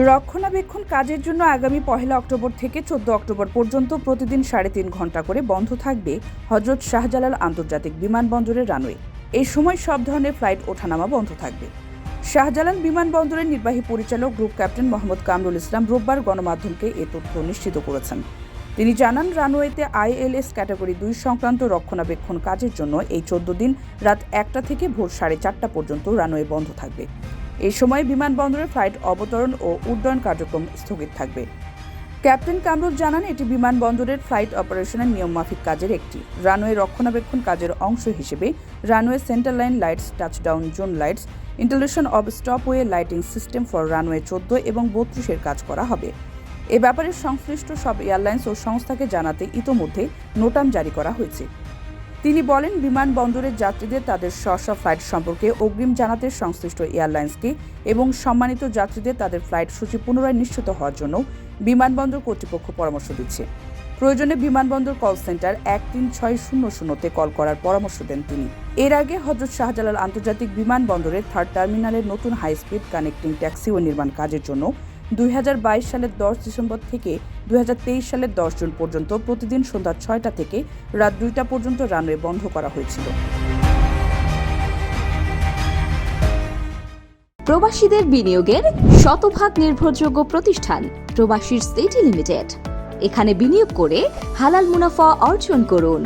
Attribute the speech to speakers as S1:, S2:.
S1: রক্ষণাবেক্ষণ কাজের জন্য আগামী পহেলা অক্টোবর থেকে চোদ্দ অক্টোবর পর্যন্ত প্রতিদিন সাড়ে তিন ঘণ্টা করে বন্ধ থাকবে হজরত শাহজালাল আন্তর্জাতিক বিমানবন্দরের রানওয়ে। এই সময় সব ধরনের ফ্লাইট ওঠানামা বন্ধ থাকবে। শাহজালাল বিমানবন্দরের নির্বাহী পরিচালক গ্রুপ ক্যাপ্টেন মোহাম্মদ কামরুল ইসলাম রোববার গণমাধ্যমকে এ তথ্য নিশ্চিত করেছেন। তিনি জানান, রানওয়েতে আইএলএস ক্যাটাগরি দুই সংক্রান্ত রক্ষণাবেক্ষণ কাজের জন্য এই চোদ্দ দিন রাত একটা থেকে ভোর সাড়ে চারটা পর্যন্ত রানওয়ে বন্ধ থাকবে। এই সময় বিমানবন্দরের ফ্লাইট অবতরণ ও উড্ডয়ন কার্যক্রম স্থগিত থাকবে। ক্যাপ্টেন কামরুল জানান, এটি বিমানবন্দরের ফ্লাইট অপারেশনের নিয়মমাফিক কাজের একটি। রানওয়ে রক্ষণাবেক্ষণ কাজের অংশ হিসেবে runway centre line lights, touchdown zone lights installation of stopway lighting system for runway চোদ্দ এবং বত্রিশের কাজ করা হবে। এ ব্যাপারে সংশ্লিষ্ট সব এয়ারলাইন্স ও সংস্থাকে জানাতে ইতোমধ্যে নোটাম জারি করা হয়েছে। তিনি বলেন, বিমানবন্দরের যাত্রীদের তাদের স্ব ফ্লাইট সম্পর্কে অগ্রিম জানাতে সংশ্লিষ্ট এয়ারলাইন্সকে এবং সম্মানিত যাত্রীদের তাদের ফ্লাইট সূচি পুনরায় নিশ্চিত হওয়ার জন্য বিমানবন্দর কর্তৃপক্ষ পরামর্শ দিচ্ছে। প্রয়োজনে বিমানবন্দর কল সেন্টার এক তিন ছয় শূন্য শূন্যতে কল করার পরামর্শ দেন তিনি। এর আগে হজরত শাহজালাল আন্তর্জাতিক বিমানবন্দরের থার্ড টার্মিনালের নতুন হাই স্পিড কানেক্টিং ট্যাক্সিও নির্মাণ কাজের জন্য দুই সালের দশ ডিসেম্বর থেকে দুই সালের দশ জুন পর্যন্ত প্রতিদিন সন্ধ্যা ছয়টা থেকে রাত দুইটা পর্যন্ত রানওয়ে বন্ধ করা হয়েছিল।
S2: প্রবাসীদের বিনিয়োগের শতভাগ নির্ভরযোগ্য প্রতিষ্ঠান প্রবাসীর সিটি লিমিটেড। এখানে বিনিয়োগ করে হালাল মুনাফা অর্জন করুন।